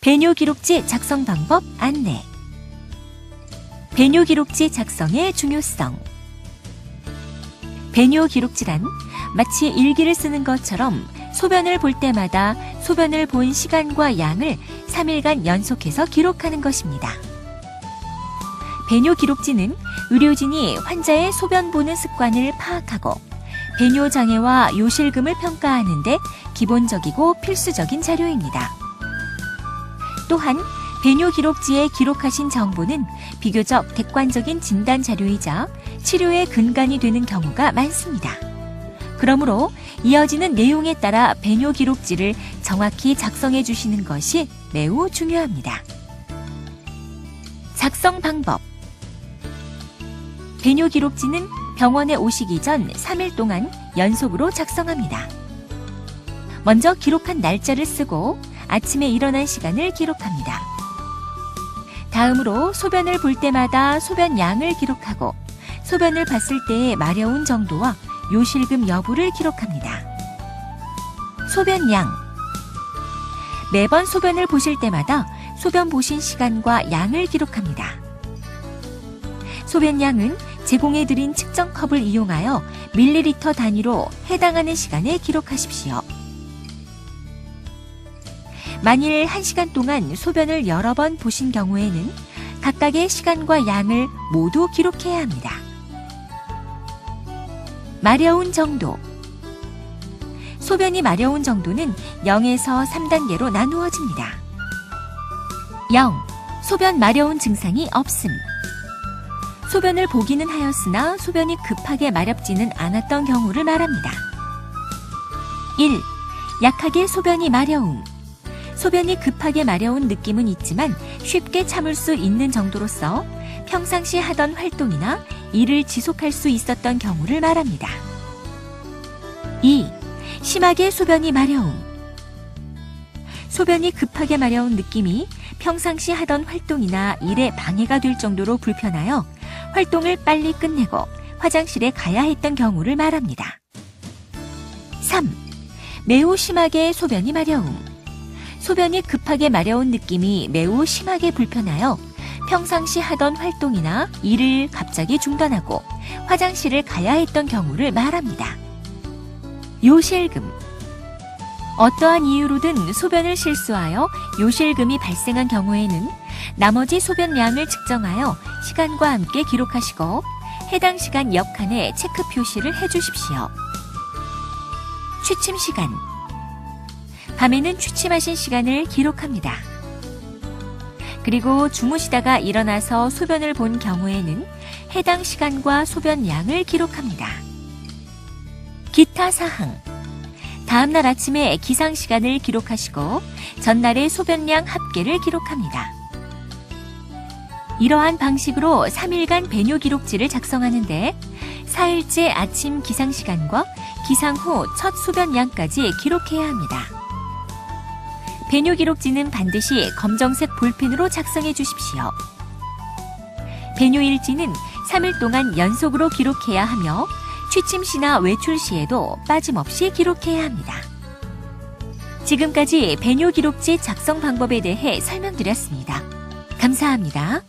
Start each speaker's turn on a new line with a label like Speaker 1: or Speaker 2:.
Speaker 1: 배뇨 기록지 작성 방법 안내. 배뇨 기록지 작성의 중요성. 배뇨 기록지란 마치 일기를 쓰는 것처럼 소변을 볼 때마다 소변을 본 시간과 양을 3일간 연속해서 기록하는 것입니다. 배뇨 기록지는 의료진이 환자의 소변 보는 습관을 파악하고 배뇨 장애와 요실금을 평가하는데 기본적이고 필수적인 자료입니다. 또한 배뇨 기록지에 기록하신 정보는 비교적 객관적인 진단 자료이자 치료의 근간이 되는 경우가 많습니다. 그러므로 이어지는 내용에 따라 배뇨 기록지를 정확히 작성해 주시는 것이 매우 중요합니다. 작성 방법 배뇨 기록지는 병원에 오시기 전 3일 동안 연속으로 작성합니다. 먼저 기록한 날짜를 쓰고 아침에 일어난 시간을 기록합니다. 다음으로 소변을 볼 때마다 소변 양을 기록하고 소변을 봤을 때의 마려운 정도와 요실금 여부를 기록합니다. 소변 양 매번 소변을 보실 때마다 소변 보신 시간과 양을 기록합니다. 소변 양은 제공해 드린 측정 컵을 이용하여 밀리리터 단위로 해당하는 시간에 기록하십시오. 만일 1시간 동안 소변을 여러 번 보신 경우에는 각각의 시간과 양을 모두 기록해야 합니다. 마려운 정도. 소변이 마려운 정도는 0에서 3단계로 나누어집니다. 0. 소변 마려운 증상이 없음. 소변을 보기는 하였으나 소변이 급하게 마렵지는 않았던 경우를 말합니다. 1. 약하게 소변이 마려움. 소변이 급하게 마려운 느낌은 있지만 쉽게 참을 수 있는 정도로서 평상시 하던 활동이나 일을 지속할 수 있었던 경우를 말합니다. 2. 심하게 소변이 마려움. 소변이 급하게 마려운 느낌이 평상시 하던 활동이나 일에 방해가 될 정도로 불편하여 활동을 빨리 끝내고 화장실에 가야 했던 경우를 말합니다. 3. 매우 심하게 소변이 마려움. 소변이 급하게 마려운 느낌이 매우 심하게 불편하여 평상시 하던 활동이나 일을 갑자기 중단하고 화장실을 가야 했던 경우를 말합니다. 요실금. 어떠한 이유로든 소변을 실수하여 요실금이 발생한 경우에는 나머지 소변량을 측정하여 시간과 함께 기록하시고 해당 시간 옆 칸에 체크 표시를 해주십시오. 취침 시간. 밤에는 취침하신 시간을 기록합니다. 그리고 주무시다가 일어나서 소변을 본 경우에는 해당 시간과 소변 양을 기록합니다. 기타 사항. 다음날 아침에 기상 시간을 기록하시고 전날의 소변량 합계를 기록합니다. 이러한 방식으로 3일간 배뇨 기록지를 작성하는데 4일째 아침 기상 시간과 기상 후 첫 소변량까지 기록해야 합니다. 배뇨 기록지는 반드시 검정색 볼펜으로 작성해 주십시오. 배뇨 일지는 3일 동안 연속으로 기록해야 하며 취침 시나 외출 시에도 빠짐없이 기록해야 합니다. 지금까지 배뇨 기록지 작성 방법에 대해 설명드렸습니다. 감사합니다.